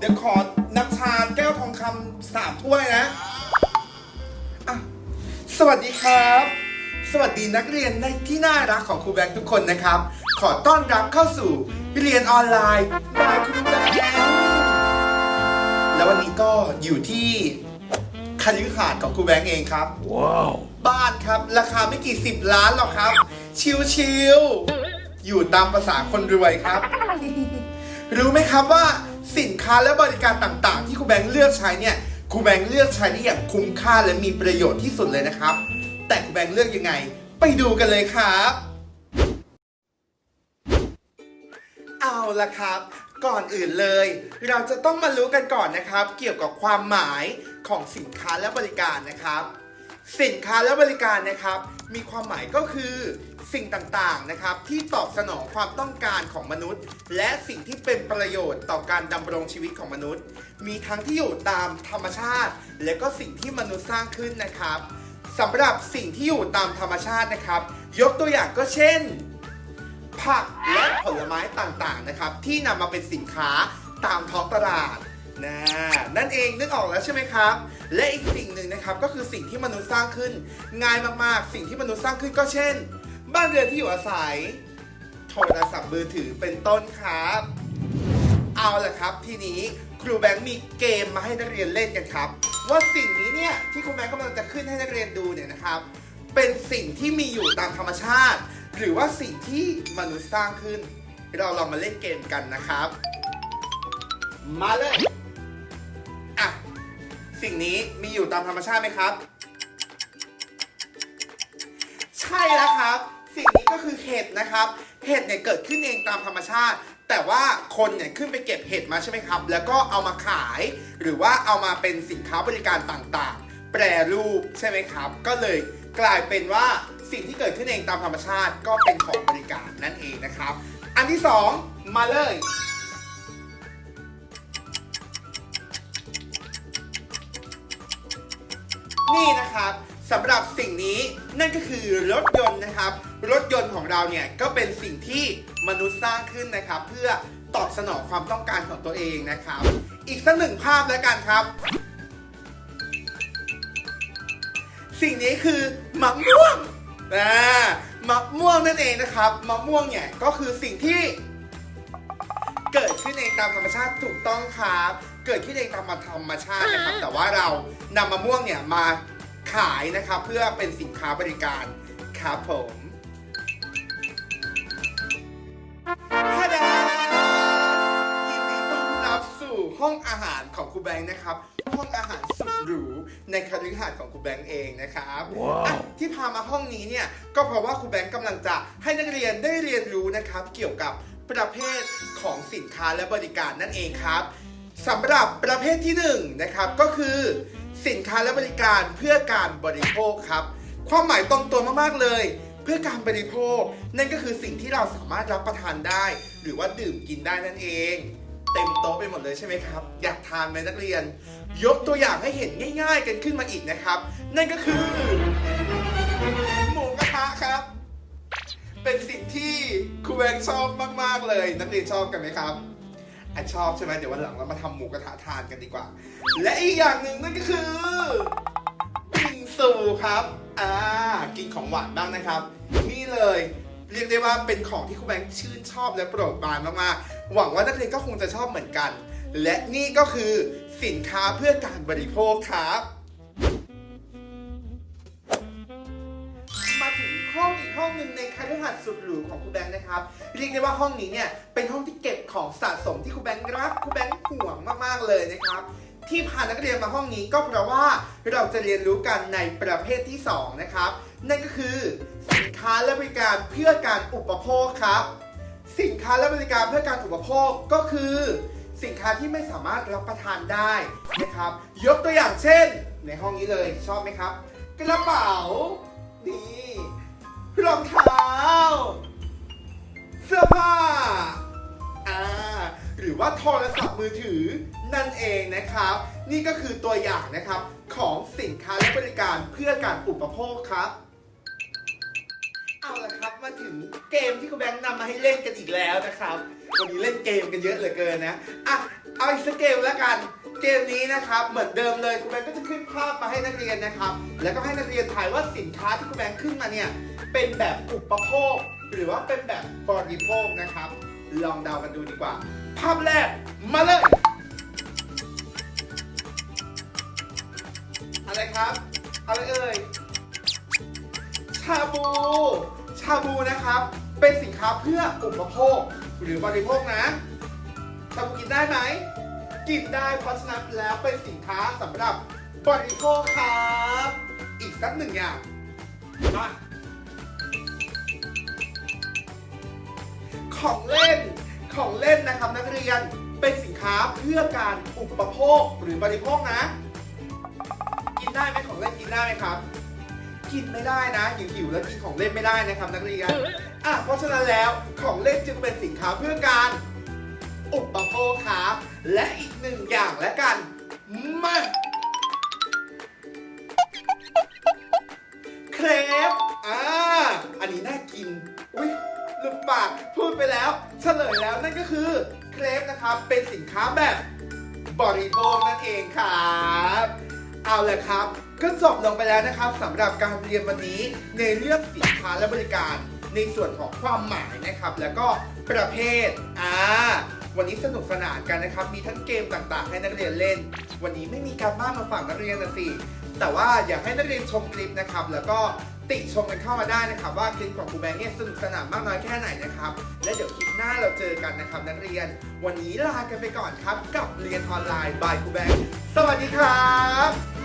สาเดี๋ยวขอน้ำชาแก้วทองคำสามถ้วยนะอะสวัสดีครับ สวัสดีนักเรียนในที่น่ารักของครูแบงค์ทุกคนนะครับ ขอต้อนรับเข้าสู่เรียนออนไลน์บายครูแบงค์แล้ววันนี้ก็อยู่ที่คฤหาสน์ของครูแบงค์เองครับ Wow. บ้านครับ ราคาไม่กี่สิบล้านหรอกครับ ชิวๆอยู่ตามภาษาคนรวยครับ รู้ไหมครับว่า สินค้าและบริการต่างๆ ที่ครูแบงค์เลือกใช้เนี่ยครูแบงค์เลือกใช้ได้อย่างคุ้มค่าและมีประโยชน์ที่สุดเลยนะครับ แต่ครูแบงค์เลือกยังไง ไปดูกันเลยครับ เอาละครับ ก่อนอื่นเลย เราจะต้องมารู้กันก่อนนะครับ เกี่ยวกับความหมายของสินค้าและบริการนะครับ สินค้าและบริการนะครับ มีความหมายก็คือ สิ่งต่างๆนะครับที่ตอบสนองความต้องการของมนุษย์ และสิ่งที่เป็นประโยชน์ต่อการดำรงชีวิตของมนุษย์ มีทั้งที่อยู่ตามธรรมชาติ และก็สิ่งที่มนุษย์สร้างขึ้นนะครับสำหรับสิ่งที่อยู่ตามธรรมชาตินะครับ ยกตัวอย่างก็เช่น ผักและผลไม้ต่างๆนะครับ ที่นำมาเป็นสินค้าตามท้องตลาดนะนั่นเองนึกออกแล้วใช่ไหมครับ และอีกสิ่งหนึ่งนะครับก็คือสิ่งที่มนุษย์สร้างขึ้น ง่ายมากๆ สิ่งที่มนุษย์สร้างขึ้นก็เช่น บ้านเรือนที่อยู่อาศัย โทรศัพท์มือถือเป็นต้นครับ เอาละครับทีนี้ครูแบงค์มีเกมมาให้นักเรียนเล่นกันครับ ว่าสิ่งนี้เนี่ยที่ครูแบงค์กำลังจะขึ้นให้นักเรียนดูเนี่ยนะครับ เป็นสิ่งที่มีอยู่ตามธรรมชาติ หรือว่าสิ่งที่มนุษย์สร้างขึ้น เราลองมาเล่นเกมกันนะครับ มาเลยอะสิ่งนี้มีอยู่ตามธรรมชาติไหมครับ ใช่แล้วครับ สิ่งนี้ก็คือเห็ดนะครับ เห็ดเนี่ยเกิดขึ้นเองตามธรรมชาติ แต่ว่าคนเนี่ยขึ้นไปเก็บเห็ดมาใช่ไหมครับ แล้วก็เอามาขาย หรือว่าเอามาเป็นสินค้าบริการต่างๆ แปรรูปใช่ไหมครับ ก็เลยกลายเป็นว่าสิ่งที่เกิดขึ้นเองตามธรรมชาติก็เป็นของบริการนั่นเองนะครับ อันที่สองมาเลยนี่นะครับสำหรับสิ่งนี้นั่นก็คือรถยนต์นะครับ รถยนต์ของเราเนี่ยก็เป็นสิ่งที่มนุษย์สร้างขึ้นนะครับ เพื่อตอบสนองความต้องการของตัวเองนะครับ อีกสักหนึ่งภาพแล้วกันครับ สิ่งนี้คือมะม่วงอ่ามะม่วงนั่นเองนะครับมะม่วงเนี่ยก็คือสิ่งที่เกิดขึ้นเองตามธรรมชาติถูกต้องครับ เกิดขึ้นเองตามธรรมชาตินะครับ แต่ว่าเรานำมะม่วงเนี่ยมาขายนะครับ เพื่อเป็นสินค้าบริการครับผม ห้องอาหารของครูแบงค์นะครับ ห้องอาหารสุดหรูในคฤหาสน์ของครูแบงค์เองนะครับว้าวอะที่พามาห้องนี้เนี่ยก็เพราะว่าครูแบงค์กำลังจะให้นักเรียนได้เรียนรู้นะครับ เกี่ยวกับประเภทของสินค้าและบริการนั่นเองครับสำหรับประเภทที่หนึ่งนะครับก็คือ สินค้าและบริการเพื่อการบริโภคครับ ความหมายตรงตัวมากๆเลยเพื่อการบริโภค นั่นก็คือสิ่งที่เราสามารถรับประทานได้ หรือว่าดื่มกินได้นั่นเอง เต็มโต๊ะไปหมดเลยใช่ไหมครับ อยากทานไหมนักเรียน ยกตัวอย่างให้เห็นง่าย ๆ กันขึ้นมาอีกนะครับ นั่นก็คือ หมูกระทะครับ เป็นสิ่งที่ครูแวงชอบมากๆเลย นักเรียนชอบกันไหมครับอชอบใช่ไหมเดี๋ยววันหลังเรามาทำหมูกระทะทานกันดีกว่า และอีกอย่างหนึ่งนั่นก็คือบิงซูครับอ่ากินของหวานบ้างนะครับ นี่เลย เรียกได้ว่าเป็นของที่ครูแบงค์ชื่นชอบและโปรดปรานมากๆหวังว่านักเรียนก็คงจะชอบเหมือนกัน และนี่ก็คือสินค้าเพื่อการบริโภคครับ มาถึงห้องอีกห้องหนึ่งในคฤหาสน์สุดหรูของครูแบงค์นะครับ เรียกได้ว่าห้องนี้เนี่ยเป็นห้องที่เก็บของสะสมที่ครูแบงค์รักครูแบงค์ห่วงมากๆเลยนะครับ ที่พานักเรียนมาห้องนี้ก็เพราะว่าเราจะเรียนรู้กันในประเภทที่สองนะครับ นั่นก็คือสินค้าและบริการเพื่อการอุปโภคครับ สินค้าและบริการเพื่อการอุปโภคก็คือ สินค้าที่ไม่สามารถรับประทานได้นะครับ ยกตัวอย่างเช่น ในห้องนี้เลยชอบไหมครับ กระเป๋านี่รองเท้า เสื้อผ้าอ่าหรือว่าโทรศัพท์มือถือ นั่นเองนะครับ นี่ก็คือตัวอย่างนะครับของสินค้าและบริการเพื่อการอุปโภคครับ เอาละครับมาถึงเกมที่คุณแบงค์นำมาให้เล่นกันอีกแล้วนะครับวันนี้เล่นเกมกันเยอะเหลือเกินนะอะเอาอีกสักเกมแล้วกันเกมนี้นะครับเหมือนเดิมเลยคุณแบงค์ก็จะขึ้นภาพมาให้นักเรียนนะครับ แล้วก็ให้นักเรียนถ่ายว่าสินค้าที่คุณแบงค์ขึ้นมาเนี่ยเป็นแบบอุปโภค หรือว่าเป็นแบบบริโภคนะครับ ลองเดากันดูดีกว่า ภาพแรกมาเล นะครับ เป็นสินค้าเพื่ออุปโภคหรือบริโภคนะชาบูกินได้ไหม กินได้เพราะฉะนั้นแล้วเป็นสินค้าสำหรับบริโภคครับ อีกสักหนึ่งอย่างมาของเล่นของเล่นนะครับนักเรียนเป็นสินค้าเพื่อการอุปโภคหรือบริโภคนะ กินได้ไหมของเล่นกินได้ไหมครับ กินไม่ได้นะหิวหิวๆแล้วกินของเล่นไม่ได้นะครับนักเรียนอะเพราะฉะนั้นแล้วของเล่นจึงเป็นสินค้าเพื่อการอุปโภคครับและอีกหนึ่งอย่างแล้วกันมาเครปอ่าอันนี้น่ากินอุ้ยหลุดปากพูดไปแล้วเฉลยแล้วนั่นก็คือเครปนะครับเป็นสินค้าแบบบริโภคนั่นเองครับ เอาละครับ ก็จบลงไปแล้วนะครับสำหรับการเรียนวันนี้ในเรื่องสินค้าและบริการในส่วนของความหมายนะครับ แล้วก็ประเภทอ่าวันนี้สนุกสนานกันนะครับ มีทั้งเกมต่างๆ ให้นักเรียนเล่น วันนี้ไม่มีการบ้านมาฝากนักเรียนนะสิแต่ว่าอยากให้นักเรียนชมคลิปนะครับ แล้วก็ ติชมกันเข้ามาได้นะครับ ว่าคลิปของครูแบงค์เนี่ยสนุกสนานมากน้อยแค่ไหนนะครับ และเดี๋ยวคลิปหน้าเราเจอกันนะครับนักเรียน วันนี้ลากันไปก่อนครับ กับเรียนออนไลน์บายครูแบงค์สวัสดีครับ